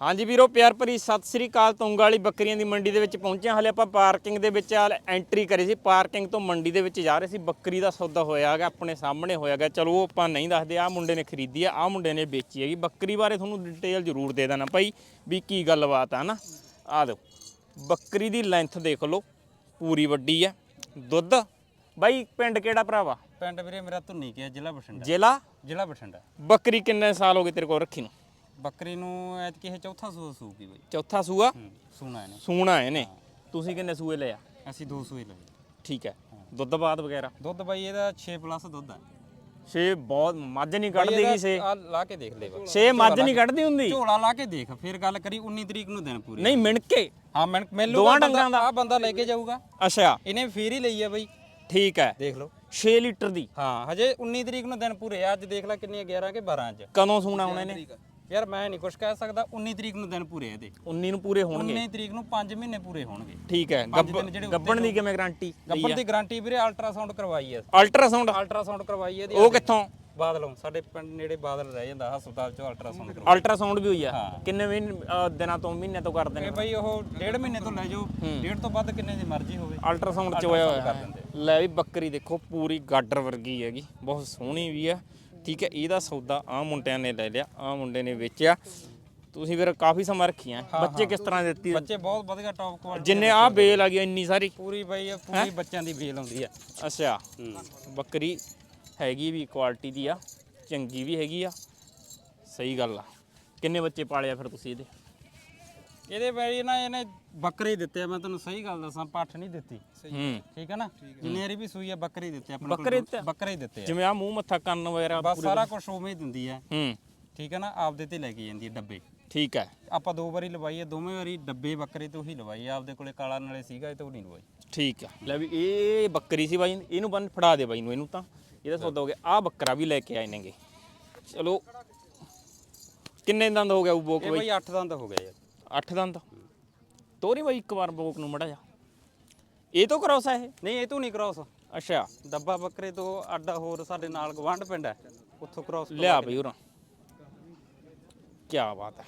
ਹਾਂਜੀ ਵੀਰੋ ਪਿਆਰ ਭਰੀ ਸਤਿ ਸ੍ਰੀ ਅਕਾਲ। ਤੁੰਗ ਵਾਲੀ ਬੱਕਰੀਆਂ ਦੀ ਮੰਡੀ ਦੇ ਵਿੱਚ ਪਹੁੰਚੇ ਹਾਂ। ਹਲੇ ਆਪਾਂ ਪਾਰਕਿੰਗ ਦੇ ਵਿੱਚ ਐਂਟਰੀ ਕਰੀ ਸੀ। ਪਾਰਕਿੰਗ ਤੋਂ ਮੰਡੀ ਦੇ ਵਿੱਚ ਜਾ ਰਹੇ ਸੀ। ਬੱਕਰੀ ਦਾ ਸੌਦਾ ਹੋਇਆ ਹੈਗਾ ਆਪਣੇ ਸਾਹਮਣੇ ਹੋਇਆ ਹੈਗਾ। ਚਲੋ ਉਹ ਆਪਾਂ ਨਹੀਂ ਦੱਸਦੇ। ਆਹ ਮੁੰਡੇ ਨੇ ਖਰੀਦੀ ਆ ਆਹ ਮੁੰਡੇ ਨੇ ਵੇਚੀ ਹੈਗੀ। ਬੱਕਰੀ ਬਾਰੇ ਤੁਹਾਨੂੰ ਡਿਟੇਲ ਜ਼ਰੂਰ ਦੇ ਦੇਣਾ ਭਾਈ ਵੀ ਕੀ ਗੱਲਬਾਤ ਆ ਨਾ। ਆ ਲਓ ਬੱਕਰੀ ਦੀ ਲੈਂਥ ਦੇਖ ਲਓ। ਪੂਰੀ ਵੱਡੀ ਆ। ਦੁੱਧ ਬਾਈ ਪਿੰਡ ਕਿਹੜਾ ਭਰਾਵਾ ਪਿੰਡ ਵੀਰੇ ਮੇਰਾ ਧੁੰਨੀ ਕੇ ਜ਼ਿਲ੍ਹਾ ਬਠਿੰਡਾ। ਜ਼ਿਲ੍ਹਾ? ਜ਼ਿਲ੍ਹਾ ਬਠਿੰਡਾ। ਬੱਕਰੀ ਕਿੰਨੇ ਸਾਲ ਹੋ ਗਏ ਤੇਰੇ ਕੋਲ ਰੱਖੀ ਨੂੰ? ਬੱਕਰੀ ਨੂੰ ਐਤਕੀ ਇਹ ਚੌਥਾ ਸੂਆ ਸੂਗੀ ਬਈ। ਚੌਥਾ ਸੂਆ? ਹੂੰ ਸੂਣਾ ਇਹਨੇ। ਸੂਣਾ ਇਹਨੇ? ਤੁਸੀਂ ਕਿੰਨੇ ਸੂਏ ਲਿਆ ਅਸੀਂ ਦੋ ਸੂਏ ਲਏ। ਠੀਕ ਹੈ। ਦੁੱਧ ਬਾਦ ਵਗੈਰਾ? ਦੁੱਧ ਬਾਈ ਇਹਦਾ 6 ਪਲੱਸ ਦੁੱਧ ਹੈ ਛੇ ਬਹੁਤ ਮੱਝ ਨਹੀਂ ਕੱਢਦੀ ਗਈ ਛੇ। ਆ ਲਾ ਕੇ ਦੇਖ ਲੈ ਬਸ ਛੇ ਮੱਝ ਨਹੀਂ ਕੱਢਦੀ ਹੁੰਦੀ। ਝੋਲਾ ਲਾ ਕੇ ਦੇਖ ਫਿਰ ਗੱਲ ਕਰੀ 19 ਤਰੀਕ ਨੂੰ ਦਿਨ ਪੂਰੇ। ਨਹੀਂ ਮਿਣਕੇ। ਹਾਂ ਮੈਂ ਮੈਨੂੰ ਦੋਵਾਂ ਡੰਗਰਾਂ ਦਾ? ਆ ਬੰਦਾ ਲੈ ਕੇ ਜਾਊਗਾ। ਅੱਛਾ। ਇਹਨੇ ਫੇਰ ਹੀ ਲਈ ਆ ਬਈ। ਠੀਕ ਹੈ। ਦੇਖ ਲਓ। 6 ਲੀਟਰ ਦੀ। ਹਾਂ ਹਜੇ 19 ਤਰੀਕ ਨੂੰ ਦਿਨ ਪੂਰੇ ਆ। ਅੱਜ ਦੇਖ ਲੈ ਕਿੰਨੀਆਂ 11 ਕੇ 12 ਅੱਜ ਕਦੋਂ ਸੂਣਾ ਹੁਣ ਇਹਨੇ? ਯਾਰ ਮੈਂ ਨਹੀਂ ਕੁਝ ਕਹਿ ਸਕਦਾ 19 ਤਰੀਕ ਨੂੰ ਦਿਨ ਪੂਰੇ ਆ ਇਹਦੇ। 19 ਨੂੰ ਪੂਰੇ ਹੋਣਗੇ। 19 ਤਰੀਕ ਨੂੰ 5 ਮਹੀਨੇ ਪੂਰੇ ਹੋਣਗੇ। ਠੀਕ ਹੈ ਪੰਜ ਗੱਬ- ਦਿਨ ਜਿਹੜੇ ਗੱਬਣ ਦੀ ਕਿਵੇਂ ਗਾਰੰਟੀ ਗੱਬਰ ਦੀ ਗਾਰੰਟੀ ਵੀਰੇ ਅਲਟਰਾਸਾਊਂਡ ਕਰਵਾਈ ਹੈ ਅਲਟਰਾਸਾਊਂਡ ਅਲਟਰਾਸਾਊਂਡ ਕਰਵਾਈ ਇਹਦੀ ਉਹ ਕਿੱਥੋਂ? ਬਾਦਲੋਂ ਸਾਡੇ ਪਿੰਡ ਨੇੜੇ ਬਾਦਲ ਰਹਿ ਜਾਂਦਾ ਹਸਪਤਾਲ ਚੋਂ ਅਲਟਰਾਸਾਊਂਡ ਕਰਵਾਈ। ਅਲਟਰਾਸਾਊਂਡ ਵੀ ਹੋਈ ਆ? ਕਿੰਨੇ ਦਿਨਾਂ ਤੋਂ ਮਹੀਨੇ ਤੋਂ ਕਰਦੇ ਨੇ? ਇਹ ਬਈ ਉਹ ਡੇਢ ਮਹੀਨੇ ਤੋਂ ਲੈ ਜਾਓ ਡੇਢ ਤੋਂ ਵੱਧ ਕਿੰਨੇ ਦੀ ਮਰਜ਼ੀ ਹੋਵੇ। ਅਲਟਰਾਸਾਊਂਡ ਚ ਹੋਇਆ ਹੋਇਆ। ਲੈ ਵੀ ਬੱਕਰੀ ਦੇਖੋ ਪੂਰੀ ਗਾਡਰ ਵਰਗੀ ਹੈਗੀ ਬਹੁਤ ਸੋਹਣੀ ਵੀ ਆ। ਠੀਕ ਹੈ ਇਹਦਾ ਸੌਦਾ ਆ ਮੁੰਡਿਆਂ ਨੇ ਲੈ ਲਿਆ ਆ ਮੁੰਡੇ ਨੇ ਵੇਚਿਆ। ਤੁਸੀਂ ਫਿਰ ਕਾਫੀ ਸਮਾਂ ਰੱਖੀਆਂ ਬੱਚੇ ਕਿਸ ਤਰ੍ਹਾਂ ਦੇ ਦਿੱਤੀ? ਬੱਚੇ ਬਹੁਤ ਵਧੀਆ ਟੌਪ ਕੁਆਲਿਟੀ ਜਿੰਨੇ ਆ ਬੇਲ ਆ ਗਈ ਇੰਨੀ ਸਾਰੀ। ਪੂਰੀ ਬਈ ਪੂਰੀ ਬੱਚਿਆਂ ਦੀ ਬੇਲ ਆਉਂਦੀ ਆ ਅੱਛਾ। ਬੱਕਰੀ ਹੈਗੀ ਵੀ ਕੁਆਲਿਟੀ ਦੀ ਆ ਚੰਗੀ ਵੀ ਹੈਗੀ ਆ। ਸਹੀ ਗੱਲ ਆ। ਕਿੰਨੇ ਬੱਚੇ ਪਾਲਿਆ ਫਿਰ ਤੁਸੀਂ ਇਹਦੇ? ਇਹਦੇ ਬਈ ਨਾ ਇਹਨੇ ਬੱਕਰੇ ਦਿੱਤੇ ਆ ਮੈਂ ਤੁਹਾਨੂੰ ਸਹੀ ਗੱਲ ਦੱਸਾਂ ਪੱਠ ਨਹੀਂ ਦਿੱਤੀ। ਹੂੰ। ਠੀਕ ਹੈ ਨਾ? ਜਿੰਨੇ ਵਾਰੀ ਵੀ ਸੂਈ ਆ ਬੱਕਰੇ ਦਿੱਤੇ ਆਪਣੇ ਬੱਕਰੇ ਕੋਲ। ਦਿੱਤੇ? ਬੱਕਰੇ ਦਿੱਤੇ ਆ। ਜਿਵੇਂ ਆ ਮੂੰਹ ਮੱਥਾ ਕੰਨ ਵਗੈਰਾ ਬਸ ਸਾਰਾ ਕੁਝ ਉਵੇਂ ਹੀ ਦਿੰਦੀ ਆ। ਹੂੰ। ਠੀਕ ਹੈ ਨਾ? ਆਪਦੇ ਤੇ ਲੈ ਕੇ ਜਾਂਦੀ ਹੈ ਡੱਬੇ। ਠੀਕ ਹੈ ਆਪਾਂ ਦੋ ਵਾਰੀ ਲਵਾਈ ਆ ਦੋਵੇਂ ਵਾਰੀ ਡੱਬੇ ਬੱਕਰੇ ਤੋਂ ਹੀ ਲਵਾਈ ਆ। ਆਪਦੇ ਕੋਲੇ ਕਾਲਾ ਨਾਲੇ ਸੀਗਾ ਇਹ ਤੋਂ ਨਹੀਂ ਲਵਾਈ। ਠੀਕ ਆ। ਲੈ ਵੀ ਇਹ ਬੱਕਰੀ ਸੀ ਬਾਈ ਇਹਨੂੰ ਬੰਨ ਫੜਾ ਦੇ ਬਾਈ ਨੂੰ ਇਹਨੂੰ ਤਾਂ। ਇਹਦਾ ਸੌਦਾ ਹੋ ਗਿਆ। ਆ ਬੱਕਰਾ ਵੀ ਲੈ ਕੇ ਆਏ ਨੇਗੇ। ਚਲੋ। ਕਿੰਨੇ ਦੰਦ ਹੋ ਗਿਆ ਉਹ ਬੋਕ ਇਹ ਬਾਈ? ਬਈ 8 ਦੰਦ ਹੋ ਗਏ ਯਾਰ 8 ਦੰਦ। ਤੋਰੀ ਬਾਈ ਇੱਕ ਵਾਰ ਬੋਕ ਨੂੰ ਮੜਾ ਜਾ। ਇਹ ਤੋਂ ਕਰਾਉਸ ਆ ਇਹ? ਨਹੀਂ ਇਹ ਤੋਂ ਨਹੀਂ ਕ੍ਰਾਸ ਅੱਛਾ। ਡੱਬਾ ਬੱਕਰੇ ਤੋਂ ਅੱਡਾ ਹੋਰ ਸਾਡੇ ਨਾਲ ਗਵਾਂਢ ਪਿੰਡ ਹੈ। ਉੱਥੋਂ ਕ੍ਰਾਸ ਲਿਆ ਬਈ ਉਰਾਂ। ਕੀ ਬਾਤ ਹੈ।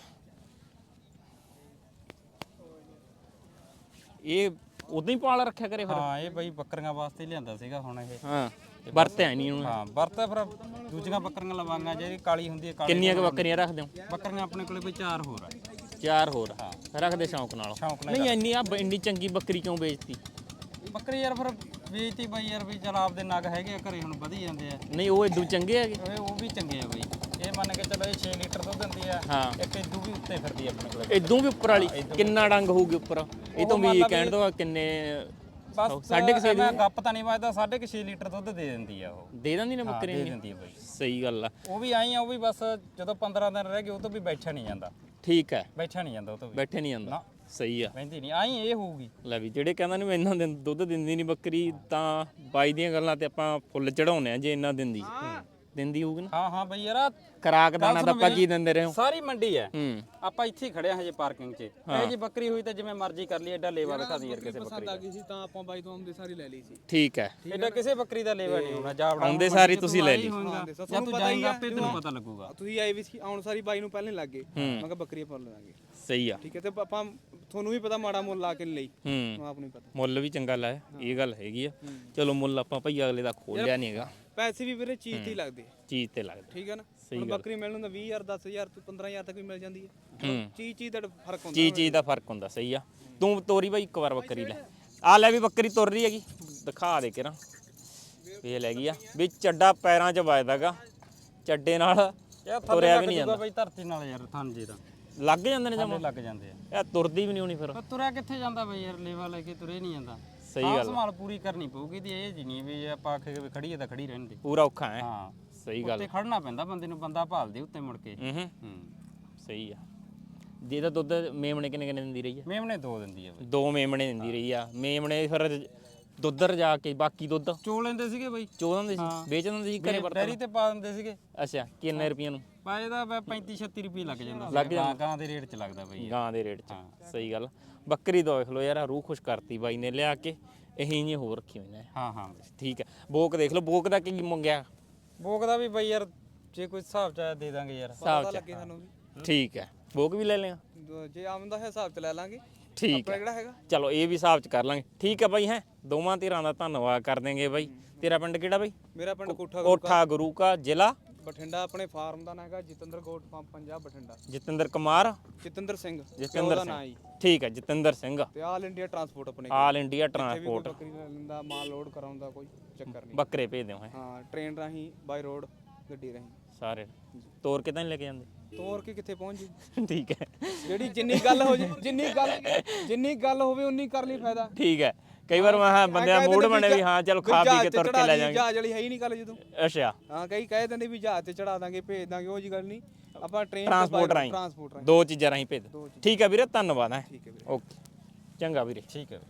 ਇਹ ਉਦੋਂ ਹੀ ਪਾਲ ਰੱਖਿਆ ਕਰੇ ਫਿਰ। ਹਾਂ ਇਹ ਬਈ ਬੱਕਰੀਆਂ ਵਾਸਤੇ ਹੀ ਲਿਆਂਦਾ ਸੀਗਾ ਹੁਣ ਇਹ। ਹਾਂ ਵਰਤਿਆ ਨਹੀਂ ਉਹਨੂੰ ਹਾਂ ਵਰਤਾ ਫਿਰ ਦੂਜੀਆਂ ਬੱਕਰੀਆਂ ਲਵਾਂਗਾ ਜਿਹੜੀ ਕਾਲੀ ਹੁੰਦੀ ਹੈ ਕਾਲੀ ਕਿੰਨੀਆਂ ਬੱਕਰੀਆਂ ਰੱਖਦੇ ਹੋ? ਬੱਕਰੀਆਂ ਆਪਣੇ ਕੋਲੇ ਬਈ ਚਾਰ ਹੋਰ ਆ। ਚਾਰ ਹੋਰ ਰੱਖਦੇ ਸ਼ੌਂਕ ਨਾਲ। ਸ਼ੌਂਕ ਨਹੀਂ ਇੰਨੀ ਆ ਇੰਨੀ ਚੰਗੀ ਬੱਕਰੀ ਕਿਉਂ ਵੇਚਤੀ? ਬੱਕਰੀ ਯਾਰ ਫਿਰ ਵੇਚਤੀ ਬਈ ਯਾਰ ਵੀ ਚਲ ਆਪਦੇ ਨਗ ਹੈਗੇ ਆ ਘਰੇ ਹੁਣ ਵਧੀ ਜਾਂਦੇ ਆ। ਨਹੀਂ ਉਹ ਇਦੂ ਚੰਗੇ ਹੈਗੇ। ਉਹ ਵੀ ਚੰਗੇ ਆ ਬਈ। ਇਹ ਮੰਨ ਕੇ ਚਲੋ ਇਹ 6 ਲੀਟਰ ਦੁੱਧ ਦਿੰਦੀ ਆ ਹਾਂ। ਇੱਕ ਇਦੂ ਵੀ ਉੱਤੇ ਫਿਰਦੀ ਆ ਆਪਣੇ ਕੋਲੇ। ਇਦੋਂ ਵੀ ਉੱਪਰ ਵਾਲੀ? ਕਿੰਨਾ ਡੰਗ ਹੋਊਗੀ ਉੱਪਰ? ਇਹ ਤੋਂ ਵੀ ਕਹਿਣ ਦੋ ਕਿੰਨੇ ਬਸ ਸਾਢੇ ਕੁ ਛੇ ਮੈਂ ਗੱਪ ਤਾਂ ਨਹੀਂ ਵੱਜਦਾ 6.5 ਲੀਟਰ ਦੁੱਧ ਦੇ ਦਿੰਦੀ ਆ ਉਹ। ਦੇ ਦਿੰਦੀ ਨੇ ਬੱਕਰੀ ਦੇ ਦਿੰਦੀ ਆ ਬਈ। ਸਹੀ ਗੱਲ ਆ। ਉਹ ਵੀ ਆਈ ਆ ਉਹ ਵੀ ਬਸ ਜਦੋਂ 15 ਦਿਨ ਰਹਿ ਗਏ ਉਹ ਤੋਂ ਵੀ ਬੈਠਾ ਨਹੀਂ ਜਾਂਦਾ। ਠੀਕ ਹੈ। ਬੈਠਾ ਨਹੀਂ ਜਾਂਦਾ ਉਹ ਤੋਂ ਵੀ। ਬੈਠੇ ਨਹੀਂ ਜਾਂਦਾ। ਨਾ। ਸਹੀ ਆ। ਬੈਂਦੀ ਨਹੀਂ। ਆਈ ਇਹ ਹੋਊਗੀ। ਲੈ ਵੀ ਜਿਹੜੇ ਕਹਿੰਦਾ ਨੇ ਇੰਨਾ ਦਿਨ ਦੁੱਧ ਦਿੰਦੀ ਨਹੀਂ ਬੱਕਰੀ ਤਾਂ ਬਾਈ ਦੀਆਂ ਗੱਲਾਂ ਤੇ ਆਪਾਂ ਫੁੱਲ ਚੜਾਉਨੇ ਆ ਜੇ ਇੰਨਾ ਦਿੰਦੀ। ਦਿੰਦੀ ਹੋਊਗੀ ਨਾ? ਹਾਂ ਹਾਂ ਬਈ ਯਾਰ ਆਹ ਖਰਾਕ ਦਾਣਾ ਤਾਂ ਆਪਾਂ ਕੀ ਦਿੰਦੇ ਰਹੇ ਹੋ। ਸਾਰੀ ਮੰਡੀ ਹੈ। ਹੂੰ। ਆਪਾਂ ਇੱਥੇ ਹੀ ਖੜੇ ਆ ਹਜੇ ਪਾਰਕਿੰਗ 'ਚ। ਇਹ ਜੀ ਬੱਕਰੀ ਹੋਈ ਤਾਂ ਜਿਵੇਂ ਮਰਜ਼ੀ ਕਰ ਲਈ ਐਡਾ ਲੇਵਾ ਦਿਖਾ ਦੀ ਯਾਰ ਕਿਸੇ ਬੱਕਰੀ ਦਾ। ਗਈ ਸੀ ਤਾਂ ਆਪਾਂ ਬਾਈ ਤੋਂ ਆਉਂਦੇ ਸਾਰੀ ਲੈ ਲਈ ਸੀ। ਠੀਕ ਹੈ। ਐਡਾ ਕਿਸੇ ਬੱਕਰੀ ਦਾ ਲੇਵਾ ਨਹੀਂ ਹੋਣਾ ਜਾਵੜਾ। ਆਉਂਦੇ ਸਾਰੀ ਤੁਸੀਂ ਲੈ ਲਈ। ਜਾਂ ਤੂੰ ਜਾਏਂਗਾ ਆਪੇ ਤੈਨੂੰ ਪਤਾ ਲੱਗੂਗਾ। ਤੁਸੀਂ ਆਏ ਵੀ ਸੀ ਆਉਣ ਸਾਰੀ ਬਾਈ ਨੂੰ ਪਹਿਲਾਂ ਹੀ ਲੱਗ ਗਏ। ਮੈਂ ਕਿਹਾ ਬੱਕਰੀ ਪਾਲ ਲਾਂਗੇ। ਸਹੀ ਆ। ਠੀਕ ਹੈ ਤੇ ਆਪਾਂ ਤੁਹਾਨੂੰ ਵੀ ਪਤਾ ਮਾੜਾ ਮੁੱਲ ਲਾ ਕੇ ਲਈ। ਹੂੰ। ਆਪ ਨੂੰ ਵੀ ਪਤਾ। ਮੁੱਲ ਵੀ ਚੰਗਾ ਲਾਇਆ। ਇਹ ਗੱਲ ਹੈਗੀ ਆ। ਚਲੋ ਮੁੱਲ ਆਪਾਂ ਭਈ ਅਗਲੇ ਦਾ ਖੋਲਿਆ ਨਹੀਂ ਹੈਗਾ। ਪੈਸੇ ਵੀ ਵੀਰੇ ਚੀਜ਼ ਤੇ ਹੀ ਲੱਗਦੇ ਆ, ਚੀਜ਼ ਤੇ ਲੱਗਦਾ ਠੀਕ ਹੈ ਨਾ? ਹੁਣ ਬੱਕਰੀ ਮਿਲਣ ਦਾ 20000 10000 ਤੋਂ 15000 ਤੱਕ ਵੀ ਮਿਲ ਜਾਂਦੀ ਹੈ। ਹੂੰ। ਚੀਜ਼ ਚੀਜ਼ ਦਾ ਫ਼ਰਕ ਹੁੰਦਾ ਚੀਜ਼ ਚੀਜ਼ ਦਾ ਫ਼ਰਕ ਹੁੰਦਾ ਸਹੀ ਆ। ਤੂੰ ਤੋਰੀ ਬਾਈ ਇੱਕ ਵਾਰ ਬੱਕਰੀ ਲੈ। ਆ ਲੈ। ਵੀ ਬੱਕਰੀ ਤੁਰ ਰਹੀ ਹੈਗੀ। ਦਿਖਾ ਦੇ ਕੇ ਨਾ ਇਹ ਲੈ ਗਈ ਆ। ਵੀ ਚੱਡਾ ਪੈਰਾਂ 'ਚ ਵੱਜਦਾਗਾ। ਚੱਡੇ ਨਾਲ ਤੁਰਿਆ ਵੀ ਨਹੀਂ ਜੂਗਾ ਬਈ ਧਰਤੀ ਨਾਲ ਯਾਰ ਜੀ ਦਾ ਲੱਗ ਜਾਂਦੇ ਨੇ ਜਮਾ? ਲੱਗ ਜਾਂਦੇ ਆ। ਇਹ ਤੁਰਦੀ ਵੀ ਨਹੀਂ ਹੋਣੀ ਫਿਰ। ਤੁਰਿਆ ਕਿੱਥੇ ਜਾਂਦਾ ਬਈ ਯਾਰ ਲੇਵਾ ਲੈ ਕੇ ਤੁਰੇ ਨਹੀਂ ਜਾਂਦਾ। ਸਹੀ ਗੱਲ ਸੰਭਾਲ ਪੂਰੀ ਕਰਨੀ ਪਊਗੀ ਤੇ ਇਹ ਜੀ ਨਹੀਂ ਵੀ ਆਪਾਂ ਆਖੇ ਵੀ ਖੜੀ ਹੈ ਤਾਂ ਖੜੀ ਰਹਿਣ ਦੇ। ਪੂਰਾ ਔਖਾ ਹੈ। ਹਾਂ। ਸਹੀ ਗੱਲ ਉੱਤੇ ਖੜਨਾ ਪੈਂਦਾ ਬੰਦੇ ਨੂੰ ਬੰਦਾ ਭਾਲਦੇ ਉੱਤੇ ਮੁੜ ਕੇ। ਹੂੰ ਹੂੰ। ਹੂੰ। ਸਹੀ ਆ। ਜੇ ਤਾਂ ਦੁੱਧ ਮੇਮਣੇ ਕਿੰਨੇ ਕਿੰਨੇ ਦਿੰਦੀ ਰਹੀ ਆ? ਮੇਮਣੇ ਦੋ ਦਿੰਦੀ ਆ ਬਈ। ਦੋ ਮੇਮਣੇ ਦਿੰਦੀ ਰਹੀ ਆ। ਮੇਮਣੇ ਫਿਰ ਦੁੱਧ ਰਜਾ ਕੇ ਬਾਕੀ ਦੁੱਧ। ਚੋ ਲੈਂਦੇ ਸੀਗੇ ਬਈ। ਚੋਦਾਂ ਦੇ ਸੀ ਵੇਚ ਦਿੰਦੇ ਸੀ ਘਰੇ ਵਰਤਣ? ਡੈਰੀ ਤੇ ਪਾ ਦਿੰਦੇ ਸੀਗੇ। ਅੱਛਾ ਕਿੰਨੇ ਰੁਪਈਆਂ ਨੂੰ? ਪਾਏ ਦਾ 35 36 ਰੁਪਏ ਲੱਗ ਜਾਂਦਾ ਸੀ। ਲੱਗ ਗਾਂ ਗਾਂ ਦੇ ਰੇਟ 'ਚ ਲੱਗਦਾ ਬਈ ਗਾਂ ਦੇ ਰੇਟ 'ਚ ਸਹੀ ਗੱਲ ਬੱਕਰੀ ਦੇਖ ਲਓ ਯਾਰ ਆਹ ਰੂਹ ਖੁਸ਼ ਕਰਤੀ ਬਾਈ ਨੇ ਲਿਆ ਕੇ ਇਹੀ ਜੀ ਹੋਰ ਰੱਖੀ ਹੋਈਆਂ ਨੇ। ਹਾਂ ਹਾਂ। ਠੀਕ ਹੈ ਬੋਕ ਦੇਖ ਲਓ ਬੋਕ ਦਾ ਕੀ ਮੰਗਿਆ? ਬੋਕ ਦਾ ਵੀ ਬਈ ਯਾਰ ਜੇ ਕੋਈ ਹਿਸਾਬ ਚ ਆਇਆ ਦੇ ਦਾਂਗੇ ਯਾਰ। ਹਿਸਾਬ ਚ ਲੱਗੇ ਸਾਨੂੰ ਵੀ ਠੀਕ ਹੈ ਬੋਕ ਵੀ ਲੈ ਲਿਆ? ਜੇ ਆਮਦਾ ਹਿਸਾਬ ਚ ਲੈ ਲਾਂਗੇ। ਠੀਕ ਆਪਣਾ ਹੈ। ਕਿਹੜਾ ਹੈਗਾ? ਚਲੋ ਇਹ ਵੀ ਹਿਸਾਬ ਚ ਕਰ ਲਾਂਗੇ। ਠੀਕ ਹੈ ਬਾਈ ਹੈ? ਦੋਵਾਂ ਧਿਰਾਂ ਦਾ ਧੰਨਵਾਦ ਕਰ ਦੇਂਗੇ ਬਾਈ। ਤੇਰਾ ਪਿੰਡ ਕਿਹੜਾ ਬਾਈ? ਮੇਰਾ ਪਿੰਡ ਕੋਠਾ ਕੋਠਾ ਗੁਰੂ ਕਾ ਜ਼ਿਲ੍ਹਾ? ਬਠਿੰਡਾ ਆਪਣੇ ਫਾਰਮ ਦਾ ਨਾਂ ਹੈਗਾ ਜਤਿੰਦਰ ਗੋਟ ਪੰਪ ਪੰਜਾਬ ਬਠਿੰਡਾ। ਜਤਿੰਦਰ ਕੁਮਾਰ? ਜਤਿੰਦਰ ਸਿੰਘ ਜਤਿੰਦਰ ਦਾ ਸਿੰਘ। ਨਾਂ ਜੀ। ਠੀਕ ਹੈ ਜਤਿੰਦਰ ਸਿੰਘ। ਤੇ ਆਲ ਇੰਡੀਆ ਟਰਾਂਸਪੋਰਟ ਆਪਣੇ ਆਲ ਇੰਡੀਆ ਜਿੱਥੇ ਵੀ ਕੋਈ ਟਰਾਂਸਪੋਰਟ। ਬੱਕਰੀ ਲੈ ਲੈਂਦਾ ਮਾਲ ਲੋਡ ਕਰਾਉਂਦਾ ਕੋਈ ਚੱਕਰ ਨਹੀਂ। ਬੱਕਰੇ ਭੇਜ ਦਿਓ ਹੈ। ਹਾਂ ਟ੍ਰੇਨ ਰਾਹੀਂ ਬਾਈ ਰੋਡ ਗੱਡੀ ਰਾਹੀਂ। ਸਾਰੇ। ਤੋਰ ਕੇ ਤਾਂ ਨਹੀਂ ਲੈ ਕੇ ਜਾਂਦੇ? ਤੋਰ ਕੇ ਕਿੱਥੇ ਪਹੁੰਚ ਜੀ? ਠੀਕ ਹੈ। ਜਿਹੜੀ ਜਿੰਨੀ ਗੱਲ ਹੋ ਜੇ ਜਿੰਨੀ ਗੱਲ ਜਿੰਨੀ ਗੱਲ ਹੋਵੇ ਉਨੀ ਕਰ ਲਈ ਫਾਇਦਾ। ਠੀਕ ਹੈ। ਕਈ ਵਾਰ ਮੈਂ ਕਿਹਾ ਬੰਦਿਆਂ ਮੂਡ ਬਣੇ ਵੀ ਹਾਂ ਚਲ ਖਾ ਪੀ ਕੇ ਤੁਰ ਕੇ ਲੈ ਜਾਾਂਗੇ। ਜਹਾਜ਼ ਵਾਲੀ ਹੈ ਹੀ ਨਹੀਂ ਗੱਲ ਜਦੋਂ। ਅੱਛਾ। ਹਾਂ ਕਈ ਕਹਿ ਦਿੰਦੇ ਵੀ ਜਹਾਜ਼ ਤੇ ਚੜਾ ਦਾਂਗੇ ਭੇਜ ਦਾਂਗੇ ਉਹ ਜੀ ਗੱਲ ਨਹੀਂ। ਆਪਾਂ ਟ੍ਰੇਨ ਟਰਾਂਸਪੋਰਟ ਰਾਹੀਂ। ਦੋ ਚੀਜ਼ਾਂ ਰਾਹੀਂ ਭੇਜ। ਠੀਕ ਹੈ ਵੀਰੇ ਧੰਨਵਾਦ ਹੈ। ਹੈ ਓਕੇ। ਚੰਗਾ ਵੀਰੇ। ਠੀਕ ਹੈ